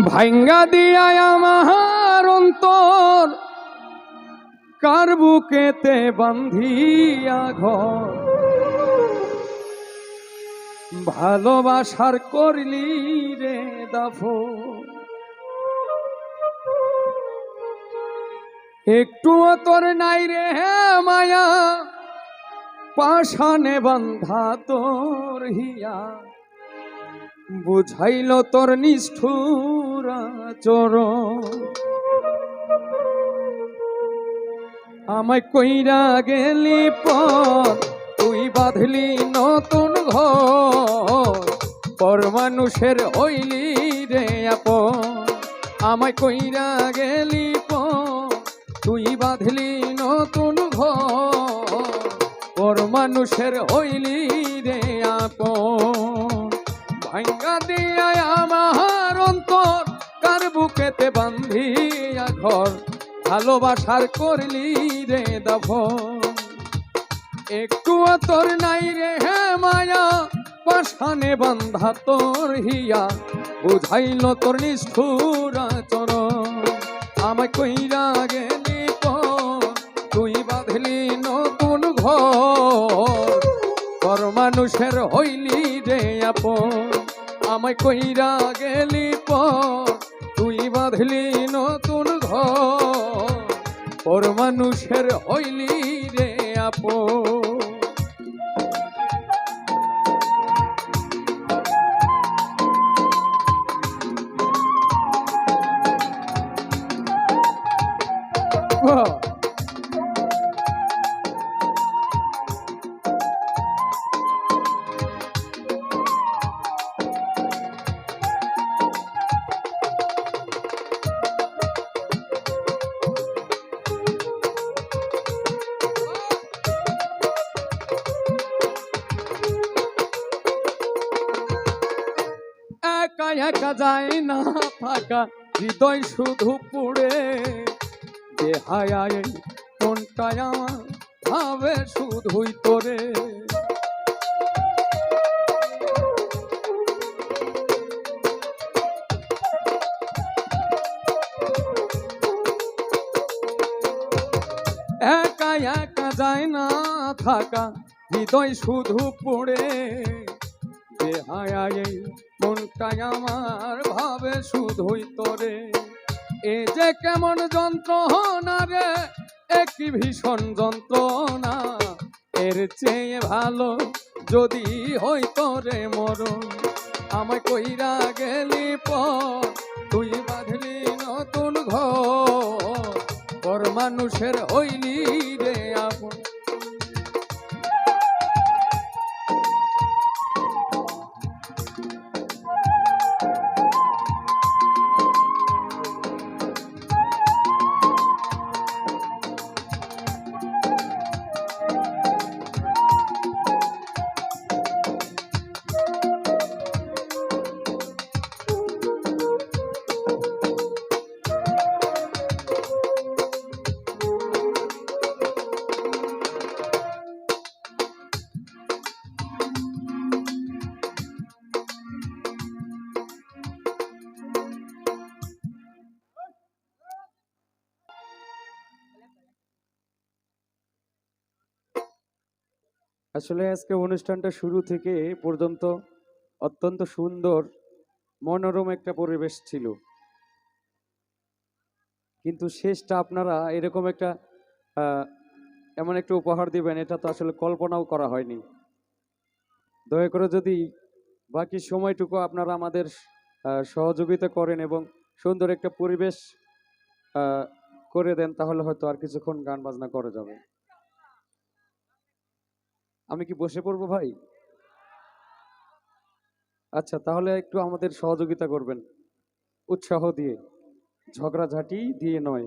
ভাঙ্গা দিয়া আমার অন্তর। কার বুকেতে বান্ধিয়া ঘর? ভালোবাসার করলি রে দাফো একটুও তোর নাই রে মায়া। পাশানে বান্ধা তোর হিয়া। বুঝাইল তোর নিষ্ঠুরা চর আমায় কইরা গেলি পর, তুই বাঁধলি নতুন ঘর। পর মানুষের হইলি রে আপন। আমায় কইরা গেলি পর, তুই বাঁধলি নতুন ঘর। পর মানুষের হইলি রে আপন। ভাঙ্গা দিয়া আমার অন্তর, কার বুকেতে বান্ধিয়া ঘর? ভালোবাসার করলি রে দফন। একটু তোর নাই রে হে মায়া পাশানে বান্ধা তোর হিয়া। বুঝাইল তোর নিষ্ঠুর চরণ আমায় কইরা গেলি তুই বাঁধলি নতুন ঘর। মানুষের হইলি রে আপন। আমায় কইরা গেলি পর তুই বাঁধলি নতুন ঘর মানুষের হইলি রে আপন বাহ! একা যায় না থাকা হৃদয় শুধু পুড়ে দেহায় কোনটায় আমার ভাবে শুধুই তোরে। একা একা যায় না থাকা। হৃদয় শুধু পড়ে দেহায় মনটাই আমার ভাবে শুধুই তোরে। এ যে কেমন যন্ত্রণা রে একই ভীষণ যন্ত্রণা। এর চেয়ে ভালো যদি হই তোরে মরণ। আমায় কইরা গেলি পর, তুই বাঁধলি নতুন ঘর। মানুষের হইলি আসলে আজকে অনুষ্ঠানটা শুরু থেকে পর্যন্ত অত্যন্ত সুন্দর, মনোরম একটা পরিবেশ ছিল। কিন্তু শেষটা আপনারা এরকম একটা এমন একটা উপহার দিবেন, এটা তো আসলে কল্পনাও করা হয়নি। দয়া করে যদি বাকি সময়টুকু আপনারা আমাদের সহযোগিতা করেন এবং সুন্দর একটা পরিবেশ করে দেন, তাহলে হয়তো আর কিছুক্ষণ গান বাজনা করা যাবে। আমি কি বসে পড়ব ভাই? আচ্ছা তাহলে একটু আমাদের সহযোগিতা করবেন। উৎসাহ দিয়ে। ঝগড়াঝাটি দিয়ে নয়।